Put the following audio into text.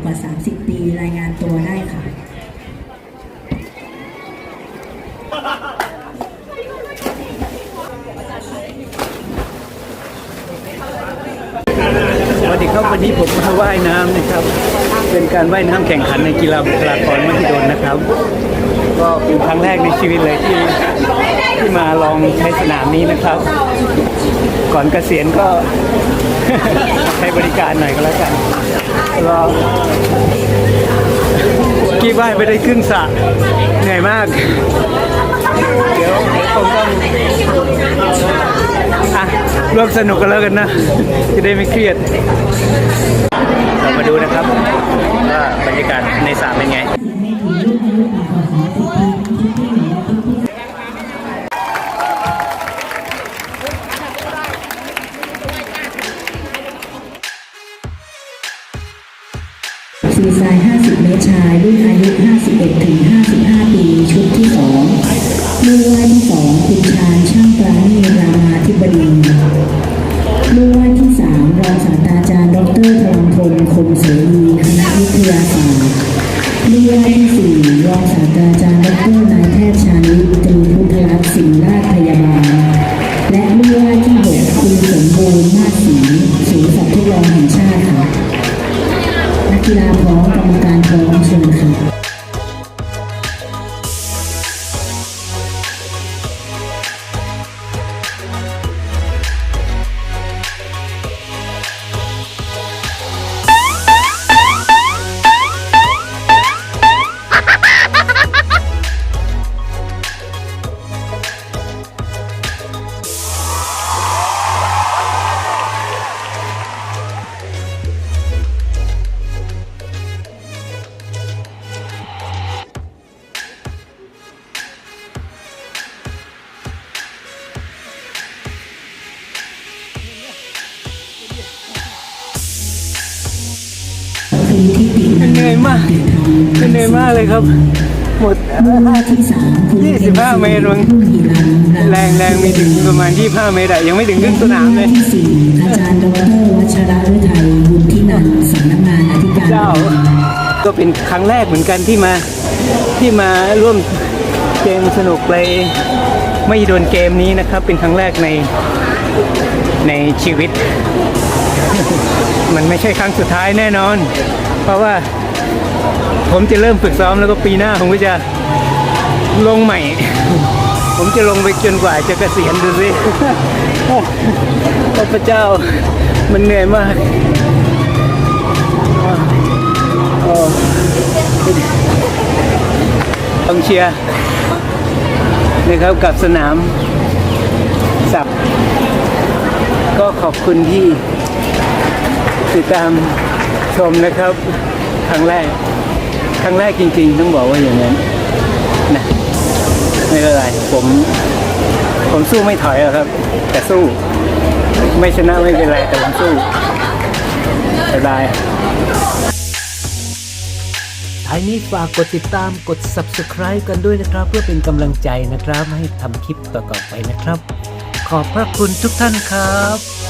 กว่า 30 ปีรายงานตัวได้ค่ะ สวัสดีครับวันนี้ผมมาว่ายน้ำนะครับ เป็นการว่ายน้ำแข่งขันในกีฬาบุคลากรมหิดลนะครับ ก็เป็นครั้งแรกในชีวิตเลยที่ที่มาลองใช้สนามนี้นะครับ ก่อนเกษียณก็ ใช้บริการหน่อยก็แล้วกันรอกี่ว่ายไปได้ครึ่งสระเหนื่อยมากเดี๋ยวเดี๋ยวคงต้องอะร่วมสนุกกันแล้วกันนะ จะได้ไม่เครียด เรามาดูนะครับ ว่าบรรยากาศในสระเป็นไง รีสไตล์50 เมตรชาย รุ่นอายุ 51 ถึง 55 ปี ชุดที่2ลูกว่ายที่ 2 คุณชาญช่างปราณีรามาธิบดีลูกว่ายที่ 3 รองศาสตราจารย์ ดรธรพลคมเสรีคณะวิทยาศาสตร์ลูกว่ายที่ 4 รองศาสตราจารย์ ดรนายแพทย์ชาญวิตรีพุทธรัตน์ศิริราชพยา นักกีฬาพ เหนื่อยมากเหนื่อยมากเลยครับ หมดยี่สามคุณ25 เมตรมั้งแรงแรงมีถึงประมาณ 25 เมตรยังไม่ถึงครึ่งสนามเลยอาจารย์ดรวัชระฤทัยบุญที่นันสำนักงานอธิการเจ้าก็เป็นครั้งแรกเหมือนกันที่มาที่มาร่วมเกมสนุกเลยไม่โดนเกมนี้นะครับ เป็นครั้งแรกในในชีวิต มันไม่ใช่ครั้งสุดท้ายแน่นอน เพราะว่าผมจะเริ่มฝึกซ้อมแล้วก็ปีหน้าผมก็จะลงใหม่ ผมจะลงไปจนกว่าจะเกษียณดูสิพระเจ้ามันเหนื่อยมากต้องเชียร์นะครับกับสนามสับ ก็ขอบคุณที่ ติดตามชมนะครับครั้งแรกครั้งแรกจริง ๆ ต้องบอกว่าอย่างนั้นนะไม่เป็นไรผมผมสู้ไม่ถอยครับ แต่สู้ ไม่ชนะไม่เป็นไรแต่ผมสู้สบายท้ายนี้ฝากกดติดตามกด subscribe กันด้วยนะครับ เพื่อเป็นกำลังใจนะครับ ให้ทำคลิปต่อๆไปนะครับ ขอบพระคุณทุกท่านครับ